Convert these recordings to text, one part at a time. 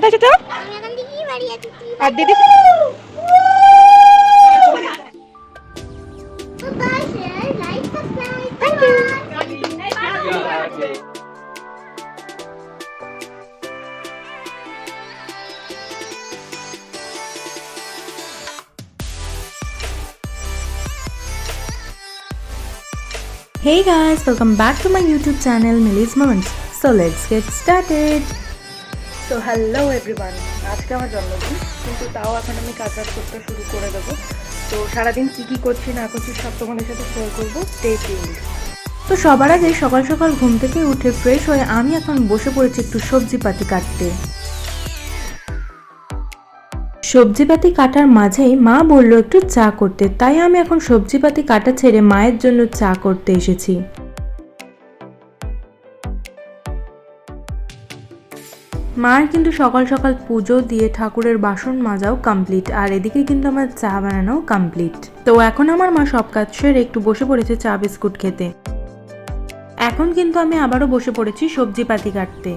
কোথায় এসেছো আমি এখন দিদি বাড়ি আছি তুই আর দিদি bye share like subscribe bye bye Hey guys, welcome back to my YouTube channel Millie's Moments. So let's get started. তো হ্যালো এভরিওয়ান আজকে আমার জন্মদিন, কিন্তু তাও এখন আমি কাজ বাজ করতে শুরু করে দেবো। তো সারাদিন কী কী করছি, না করছি, সব তোমাদের সাথে শেয়ার করব। স্টে তো সবার আগে সকাল সকাল ঘুম থেকে উঠে ফ্রেশ হয়ে আমি এখন বসে পড়েছি একটু সবজি পাতি কাটতে। সবজিপাতি কাটার মাঝেই মা বলল, একটু চা করতে। তাই আমি এখন সবজিপাতি কাটা ছেড়ে মায়ের জন্য চা করতে এসেছি। মার কিন্তু সকাল সকাল পুজো দিয়ে ঠাকুরের বাসন মাজাও কমপ্লিট আর এদিকে কিন্তু আমার চা বানানো কমপ্লিট তো এখন আমার মা সব কাজ সেরে একটু বসে পড়েছে চা বিস্কুট খেতে। এখন কিন্তু আমি আবারও বসে পড়েছি সবজি পাতি কাটতে।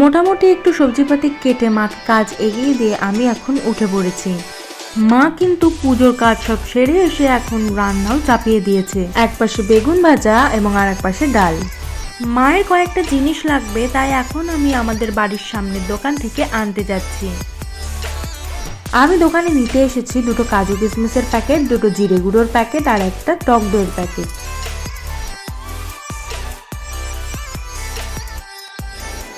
মোটামুটি একটু সবজিপাতি কেটে মাকে কাজ এগিয়ে দিয়ে আমি এখন উঠে পড়েছি। মা কিন্তু পুজোর কাজ সব সেরে এসে এখন রান্নাও চাপিয়ে দিয়েছে। এক পাশে বেগুন ভাজা এবং আর এক পাশে ডাল। মায়ের কয়েকটা জিনিস লাগবে, তাই এখন আমি আমাদের বাড়ির সামনের দোকান থেকে আনতে যাচ্ছি। আমি দোকানে নিতে এসেছি দুটো কাজু কিশমিশের প্যাকেট, দুটো জিরে গুঁড়োর প্যাকেট আর একটা টক দইয়ের প্যাকেট।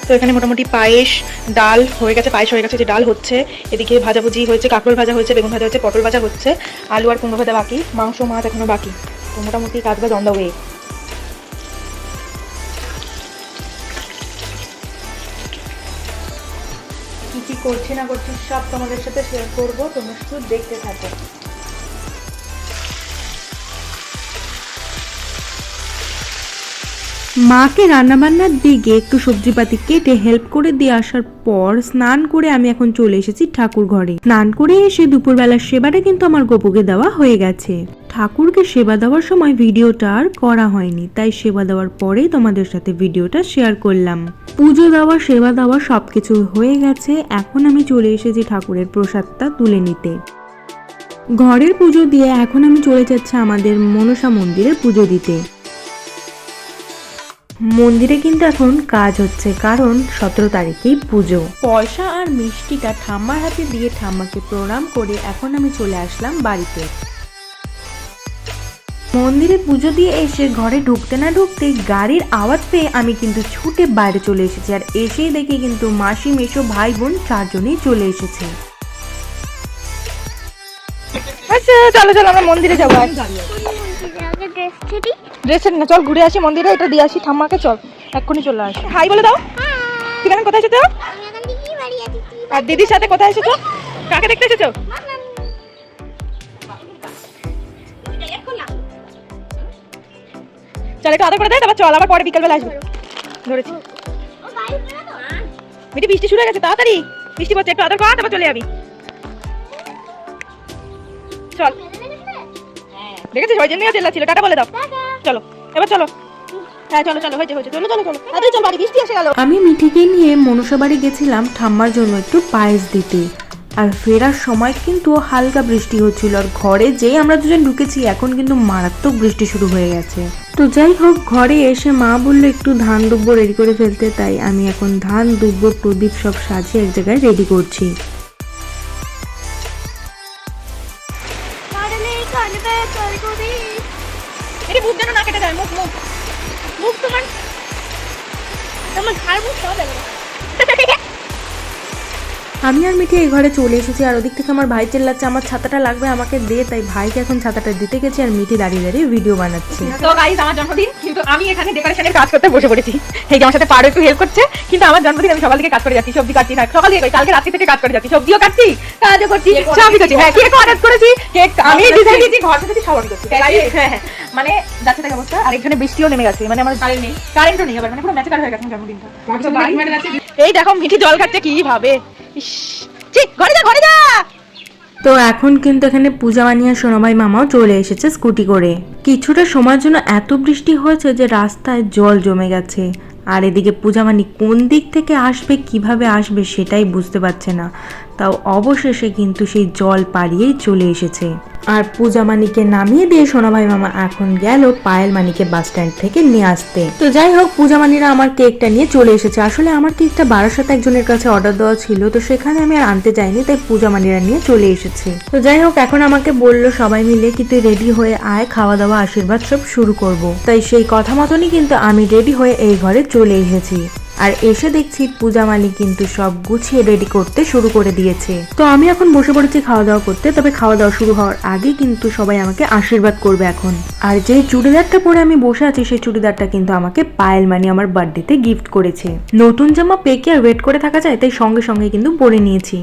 তো এখানে মোটামুটি পায়েস, ডাল হয়ে গেছে, পায়েস হয়ে গেছে, যে ডাল হচ্ছে। এদিকে ভাজাভুজি হয়েছে, কাঁকরোল ভাজা হয়েছে, বেগুন ভাজা হচ্ছে পটল ভাজা হচ্ছে, আলু আর কুমড়ো ভাজা বাকি, মাংস, মাছ এখনও বাকি। তো মোটামুটি কাজ বাজ অন কি কি করছি না করছি সব তোমাদের সাথে শেয়ার করব, তোমরা শুধু দেখতে থাকো। মাকে রান্নাবান্নার দিকে একটু সবজিপাতি কেটে হেল্প করে দিয়ে আসার পর স্নান করে আমি এখন চলে এসেছি ঠাকুর ঘরে। স্নান করে এসে দুপুরবেলার সেবাটা কিন্তু আমার গোপুকে দেওয়া হয়ে গেছে। ঠাকুরকে সেবা দেওয়ার সময় ভিডিওটা আর করা হয়নি, তাই সেবা দেওয়ার পরেই তোমাদের সাথে ভিডিওটা শেয়ার করলাম। পুজো দেওয়া, সেবা দেওয়া সবকিছু হয়ে গেছে, এখন আমি চলে এসেছি ঠাকুরের প্রসাদটা তুলে নিতে। ঘরের পুজো দিয়ে এখন আমি চলে যাচ্ছি আমাদের মনসা মন্দিরে পুজো দিতে। মন্দিরে কিন্তু এখন কাজ হচ্ছে কারণ সতেরো তারিখেই পুজো। পয়সা আর মিষ্টিটা ঠাম্মার হাতে দিয়ে ঠাম্মাকে প্রণাম করে এখন আমি চলে আসলাম বাড়িতে। মন্দিরে পুজো দিয়ে এসে ঘরে ঢুকতে না ঢুকতেই গাড়ির আওয়াজ পেয়ে আমি কিন্তু ছুটে বাইরে চলে এসেছি আর এসেই দেখি কিন্তু মাসি মেশো ভাই বোন চারজনেই চলে এসেছে। আচ্ছা চলো চলো আমরা মন্দিরে যাব ড্রেসের না, চল ঘুরে আসি মন্দিরে, এটা দিয়ে আসি, ঠাম্মাকে চল, এক্ষুনি চলে আসি। হাই বলে দাও। ঠিক আছে কোথায় এসেছ? এখন আর দিদির সাথে কোথায় এসেছ? কাকে দেখতে এসেছ? চল, একটু আদর করে দেয় তারপর চল, আবার পরে বিকেলবেলা আসব। ধরেছি। মিটি বৃষ্টি শুরু হয়ে গেছে, তাড়াতাড়ি। বৃষ্টি পড়ছে, একটু আদর কর, তারপর চলে যাবি। চল। দেখেছিস ওই জন্যই চেল্লা ছিল, টাটা বলে দাও। চলো, এবার চলো। হ্যাঁ আমি মিঠিকে নিয়ে মনসা বাড়ি গেছিলাম ঠাম্মার জন্য একটু পায়েস দিতে। আর ফেরার সময় কিন্তু হালকা বৃষ্টি হচ্ছিল, আর ঘরে যেই আমরা দুজন ঢুকেছি, এখন কিন্তু মারাত্মক বৃষ্টি শুরু হয়ে গেছে। তো যাই হোক, ঘরে এসে মা বলল একটু ধান দুব্ব রেডি করে ফেলতে, তাই আমি এখন ধান, দুব্ব, প্রদীপ সব সাজিয়ে এক জায়গায় রেডি করছি। মিঠি এই ঘরে চলে এসেছি আর ওদিক থেকে আমার ভাই চেল্লাচ্ছে আমার ছাতাটা লাগবে আমাকে দে। তাই ভাইকে এখন ছাতাটা দিতে গেছি আর মিঠি দাঁড়িয়ে দাঁড়িয়ে ভিডিও বানাচ্ছে। তো গাইস আমার জন্মদিন কিন্তু আমি এখানে ডেকোরেশনের কাজ করতে বসে পড়েছি। এই আমার সাথে পারো একটু হেল্প করছে কিন্তু আমার জন্মদিন আমি সকাল থেকে কাজ করে যাচ্ছি সবজি কাটছি না সকাল থেকে কালকে রাত্রি থেকে কাজ করে যাচ্ছি সবজিও কাটছি কাজও করছি সবই করছি। হ্যাঁ কেক অর্ডার করেছি কেক আমি ডিজাইন দিয়েছি ঘর থেকে সব আমি করছি। হ্যাঁ হ্যাঁ মানে যাচ্ছে তাই অবস্থা আর এখানে বৃষ্টিও নেমে গেছে মানে আমার কারেন্ট নেই। কারেন্টও নেই আবার মানে পুরো ম্যাচকার হয়ে গেছে জন্মদিনটা। এই দেখো মিঠি জল খাচ্ছে কি ভাবে ইস তো এখন কিন্তু এখানে পূজা মানিয়া সোনাবাই মামাও চলে এসেছে স্কুটি করে। কিছুটা সময়ের জন্য এত বৃষ্টি হয়েছে যে রাস্তায় জল জমে গেছে। আর এদিকে পূজামানি কোন দিক থেকে আসবে, কীভাবে আসবে সেটাই বুঝতে পারছে না। তাও অবশেষে কিন্তু সেই জল পাড়িয়েই চলে এসেছে। আর পূজামানিকে নামিয়ে দিয়ে সোনাভাই মামা এখন গেল পায়েল মানিকে বাস স্ট্যান্ড থেকে নিয়ে আসতে। তো যাই হোক, পূজা মানিরা আমার কেকটা নিয়ে চলে এসেছে। আসলে আমার কেকটা বারাসাত একজনের কাছে অর্ডার দেওয়া ছিল, তো সেখানে আমি আর আনতে যাইনি, তাই পূজা মানিরা নিয়ে চলে এসেছে। তো যাই হোক, এখন আমাকে বলল সবাই মিলে কি তুই রেডি হয়ে আয় খাওয়া দাওয়া আশীর্বাদ সব শুরু করব। তাই সেই কথা মতনই কিন্তু আমি রেডি হয়ে এই ঘরে চলে এসেছি। আর এসে দেখছি পূজা মালি কিন্তু সব গুছিয়ে রেডি করতে শুরু করে দিয়েছে। তো আমি এখন বসে পড়েছি খাওয়া দাওয়া করতে, তবে খাওয়া দাওয়া শুরু হওয়ার আগে কিন্তু সবাই আমাকে আশীর্বাদ করবে এখন। আর যে চুড়িদারটা পরে আমি বসে আছি, সেই চুড়িদারটা কিন্তু আমাকে পায়েল মানি আমার বার্থডেতে গিফট করেছে। নতুন জামা পেকে আর ওয়েট করে থাকা যায়, তাই সঙ্গে সঙ্গে কিন্তু পরে নিয়েছি।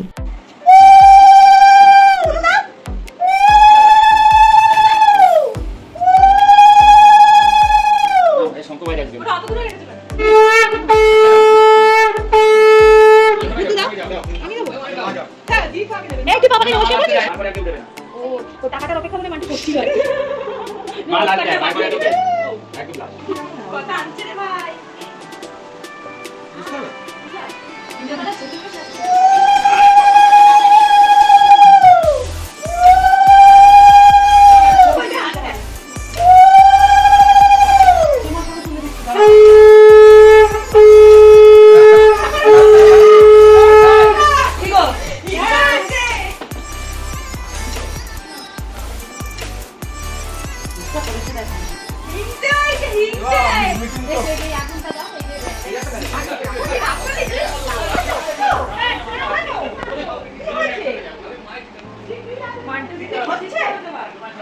হচ্ছে?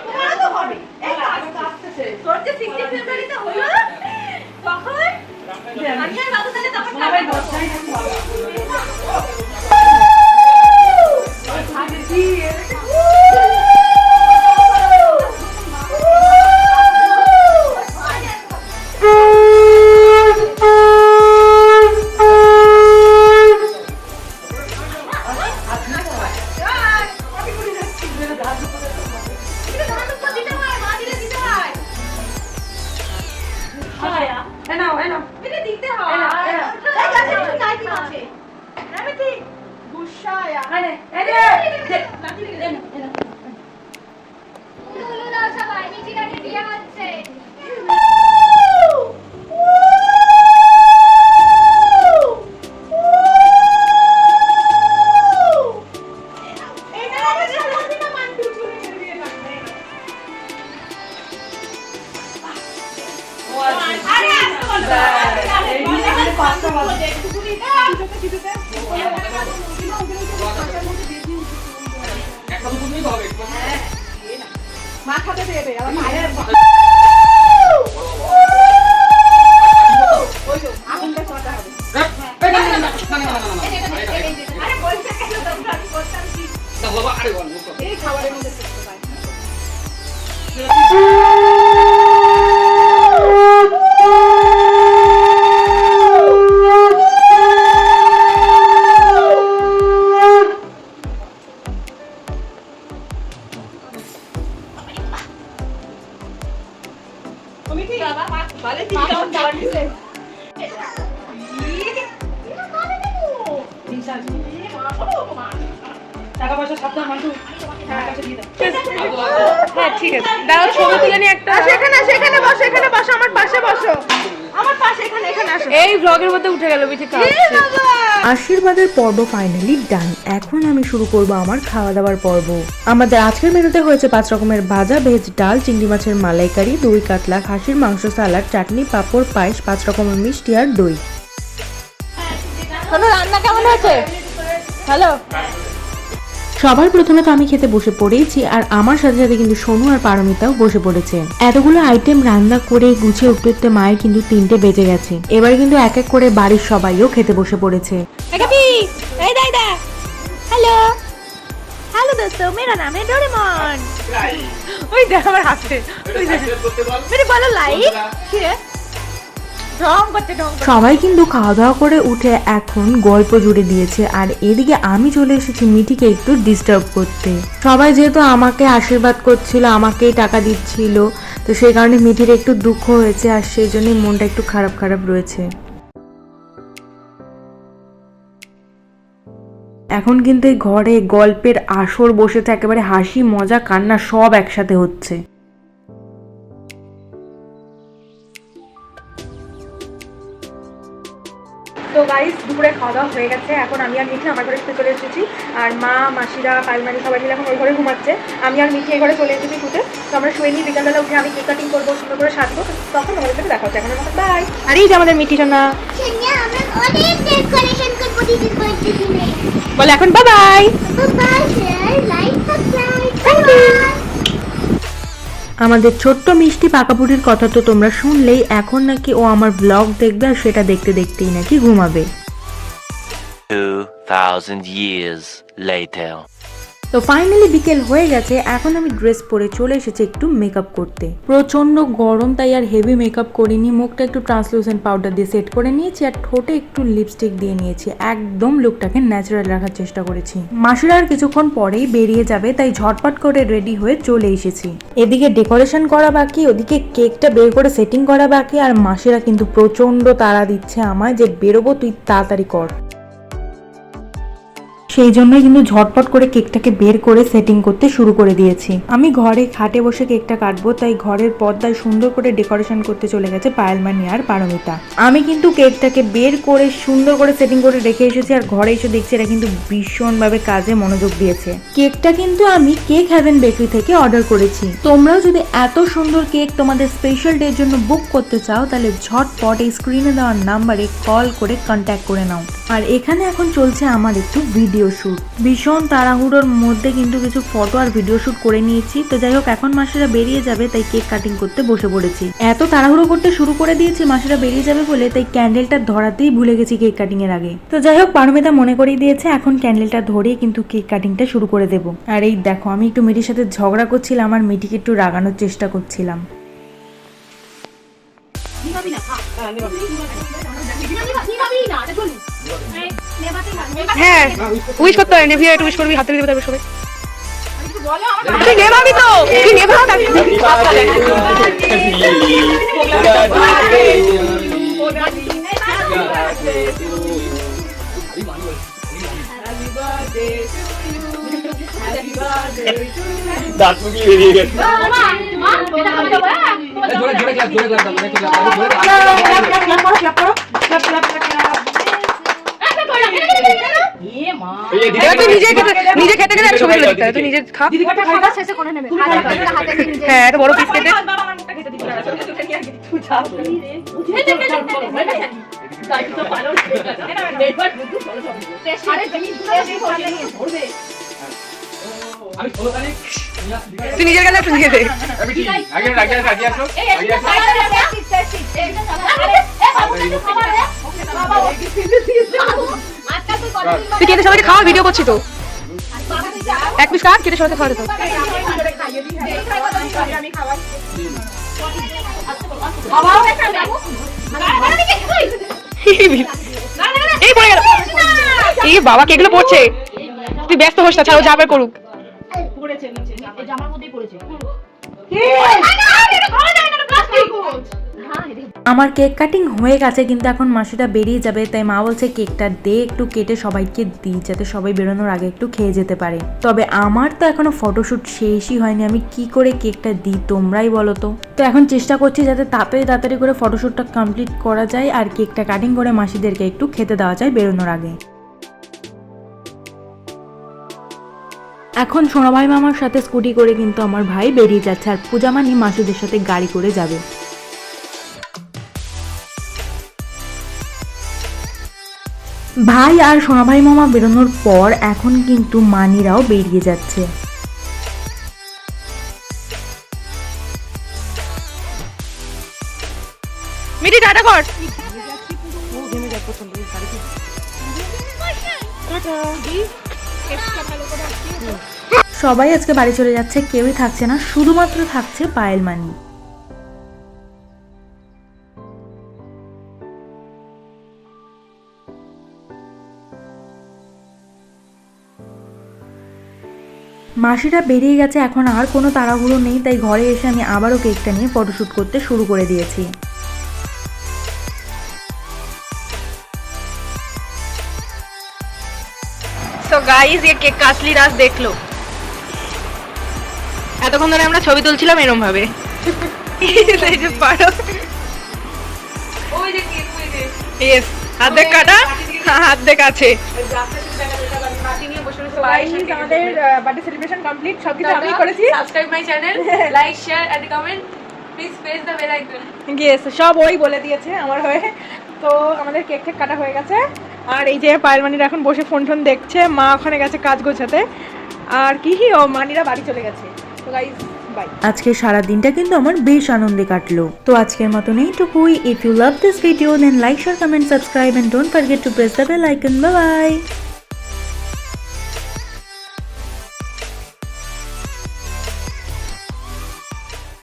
তোমারও তো হবে এই তো আসছে তোর যে সিক্সটি ফেব্রুয়ারিতে হলো তখন আচ্ছা বাবু তাহলে তখন আরে আসতে বলো একটুখানি দাও মাথাতে দেবে আমার মায়ের আরে বলছে কেন তোমরা করতাম এই খাবারের মধ্যে ঠিক আছে। দাও ছবি তুলে নিয়ে একটা সেখানে সেখানে বসো এখানে বসো আমার পাশে বসো। আমার পাশে এখানে এখানে আসো। এই ব্লগের মধ্যে উঠে গেল মিঠে আশীর্বাদের পর্ব ফাইনালি ডান এখন আমি শুরু করব আমার খাওয়া দাওয়ার পর্ব। আমাদের আজকের মেনুতে হয়েছে পাঁচ রকমের ভাজা ভেজ ডাল চিংড়ি মাছের মালাইকারি দই কাতলা খাসির মাংস সালাড চাটনি পাঁপড় পায়েস পাঁচ রকমের মিষ্টি আর দই। রান্না কেমন হয়েছে? হ্যালো? সবার প্রথমে তো আমি খেতে বসে পড়েছি আর আমার সাথে সাথে কিন্তু সোনু আর পারমিতাও বসে পড়েছে। এতগুলো আইটেম রান্না করে গুছিয়ে উঠতে উঠতে মায়ের কিন্তু তিনটে বেজে গেছে। এবার কিন্তু এক এক করে বাড়ির সবাইও খেতে বসে পড়েছে। হ্যালো! হ্যালো দোস্তো মেরা নাম है ডোরেমন। ওই দেখ আমার হাতে ওই দেখ। মেরে বলো লাইক কি সবাই কিন্তু খাওয়া দাওয়া করে উঠে এখন গল্প জুড়ে দিয়েছে, আর এদিকে আমি চলে এসেছি মিঠিকে একটু ডিস্টার্ব করতে। সবাই যেহেতু আমাকে আশীর্বাদ করছিল, আমাকেই টাকা দিচ্ছিল, তো সেই কারণে মিঠির একটু দুঃখ হয়েছে, আর সেই জন্যই মনটা একটু খারাপ খারাপ রয়েছে। এখন কিন্তু এই ঘরে গল্পের আসর বসেছে একেবারে হাসি, মজা, কান্না সব একসাথে হচ্ছে। তো গাইস দুপুরে খাওয়া দাওয়া হয়ে গেছে। এখন আমি আর মিঠি আমার ঘরে শুতে চলে এসেছি। আর মা মাসিরা পালমানি সবাই মিলে এখন ওই ঘরে ঘুমাচ্ছে। আমি আর মিঠি এই ঘরে চলে এসেছি শুতে। তো আমরা শুয়ে নিই বিকালবেলা উঠে আমি কেক কাটিং করব সুন্দর করে সাজবো। তখন আমাদের সাথে দেখা হচ্ছে। এখন আমার বাই আর এই যে আমাদের মিঠি সোনা বলে এখন bye bye bye like subscribe bye আমাদের ছোট্ট মিষ্টি পাকাপুরির কথা তো তোমরা শুনলেই এখন নাকি ও আমার ব্লগ দেখবে আর সেটা দেখতে দেখতেই নাকি ঘুমাবে 2,000 years later. তো ফাইনালি বিকেল হয়ে গেছে, এখন আমি ড্রেস পরে চলে এসেছি একটু মেকআপ করতে। প্রচণ্ড গরম, তাই আর হেভি মেকআপ করিনি, মুখটা একটু ট্রান্সলুসেন্ট পাউডার দিয়ে সেট করে নিয়েছি আর ঠোঁটে একটু লিপস্টিক দিয়ে নিয়েছি। একদম লুকটাকে ন্যাচারাল রাখার চেষ্টা করেছি। মাসিরা আর কিছুক্ষণ পরেই বেরিয়ে যাবে, তাই ঝটপট করে রেডি হয়ে চলে এসেছি। এদিকে ডেকোরেশন করা বাকি, ওদিকে কেকটা বের করে সেটিং করা বাকি, আর মাসিরা কিন্তু প্রচণ্ড তাড়া দিচ্ছে আমায় যে বেরোবো তুই তাড়াতাড়ি কর। সেই জন্যই কিন্তু ঝটপট করে কেকটাকে বের করে সেটিং করতে শুরু করে দিয়েছি। আমি ঘরে খাটে বসে কেকটা কাটবো, তাই ঘরের পর্দায় সুন্দর করে ডেকোরেশন করতে চলে গেছে পায়েলমানি আর পারমিতা। আমি কিন্তু কেকটাকে বের করে সুন্দর করে সেটিং করে রেখে এসেছি আর ঘরে এসে দেখছি এরা কিন্তু ভীষণভাবে কাজে মনোযোগ দিয়েছে। কেকটা কিন্তু আমি কেক হ্যাভেন বেকারি থেকে অর্ডার করেছি। তোমরাও যদি এত সুন্দর কেক তোমাদের স্পেশাল ডের জন্য বুক করতে চাও, তাহলে ঝটপট এই স্ক্রিনে দেওয়ার নাম্বারে কল করে কন্ট্যাক্ট করে নাও। আর এখানে এখন চলছে আমার একটু ভিডিও শ্যুট ভীষণ তাড়াহুড়োর মধ্যে কিন্তু কিছু ফটো আর ভিডিও শ্যুট করে নিয়েছি। তো যাই হোক, এখন মাসিরা বেরিয়ে যাবে, তাই কেক কাটিং করতে বসে পড়েছি। এত তাড়াহুড়ো করতে শুরু করে দিয়েছি, মাসিরা বেরিয়ে যাবে বলে, তাই ক্যান্ডেলটা ধরাতেই ভুলে গেছি কেক কাটিং এর আগে। তো যাই হোক, পারমিতা মনে করিয়ে দিয়েছে, এখন ক্যান্ডেলটা ধরেই কিন্তু কেক কাটিংটা শুরু করে দেব। আর এই দেখো, আমি একটু মিটির সাথে ঝগড়া করছিলাম, আর মিটিকে একটু রাগানোর চেষ্টা করছিলাম। হ্যাঁ উইশ করতে হয় নেভিয়া একটু উইশ করবি হাতে দিতে পারবে সবাই তুই নেভাবি তো তুই নেভাও দাঁত মুখি বেরিয়ে গেছে হ্যাঁ জোরে জোরে জোরে মানে এবার তুই নিজে খেতে নিজে খেতে গেলে একটা ছবি তুলে দিতে হয়। তুই নিজে খা খাবার শেষে করে নেবে হ্যাঁ একটা বড় পিস কেটে তুমি আমি 16 তারিখ তুই নিজের গেলে একটু নিজে দে আমি ঠিক আগে আগে আগে আসো আগে আসো তুই কেটে সবাইকে খাওয়া ভিডিও করছি তো? এক পিস কাট কেটে সবাইকে খাওয়া দিত এই পড়ে গেল। এই বাবা কে এগুলো পড়ছে? তুই ব্যস্ত হোস না ছাড়ো যা আবার করুক। আমার কেক কাটিং হয়ে গেছে, কিন্তু এখন মাসিটা বেরিয়ে যাবে, তাই মা বলছে কেকটা দে, একটু কেটে সবাইকে দিই, যাতে সবাই বেরোনোর আগে একটু খেয়ে যেতে পারে। তবে আমার তো এখনও ফটোশুট শেষই হয়নি, আমি কি করে কেকটা দিই, তোমরাই বলো তো। তো এখন চেষ্টা করছি যাতে তাড়াতাড়ি তাড়াতাড়ি করে ফটোশুটটা কমপ্লিট করা যায়, আর কেকটা কাটিং করে মাসিদেরকে একটু খেতে দেওয়া যায় বেরোনোর আগে। এখন সোনাভাই মামার সাথে স্কুটি করে কিন্তু আমার ভাই বেরিয়ে যাচ্ছে, আর পূজা পূজামানি মাসিদের সাথে গাড়ি করে যাবে। ভাই আর সোনাভাই মামা বেরোনোর পর এখন কিন্তু মানিরাও বেরিয়ে যাচ্ছে। মিটি টাটা কর। সবাই আজকে বাড়ি চলে যাচ্ছে কেউই থাকছে না শুধুমাত্র থাকছে পায়েল মানি। মাসিরা বেরিয়ে গেছে এখন আর কোনো তাড়াহুড়ো নেই তাই ঘরে এসে আমি আবারও কেকটা নিয়ে ফটোশ্যুট করতে শুরু করে দিয়েছি। সো গাইজ এ কেক কাসলি রাস দেখল এতক্ষণ ধরে আমরা ছবি তুলছিলাম এরম ভাবে হাত দেখ কাটা। হ্যাঁ, হাত দেখ আছে। আমাদের বার্থডে সেলিব্রেশন কমপ্লিট আমি করেছি। icon. ইয়েস সব ওই বলে দিয়েছে আমার হয়ে। তো আমাদের কেক টেক কাটা হয়ে গেছে। আর এই যে পায়েল মানিরা এখন বসে ফোন টোন দেখছে মা ওখানে গেছে কাজ গোছাতে। আর কি ও মানিরা বাড়ি চলে গেছে। তো গাইস আজকে সারা দিনটা কিন্তু আমার বেশ আনন্দে কাটলো। তো আজকের মতন এইটুকুই। If you love this video then like share comment subscribe and don't forget to press the bell icon bye bye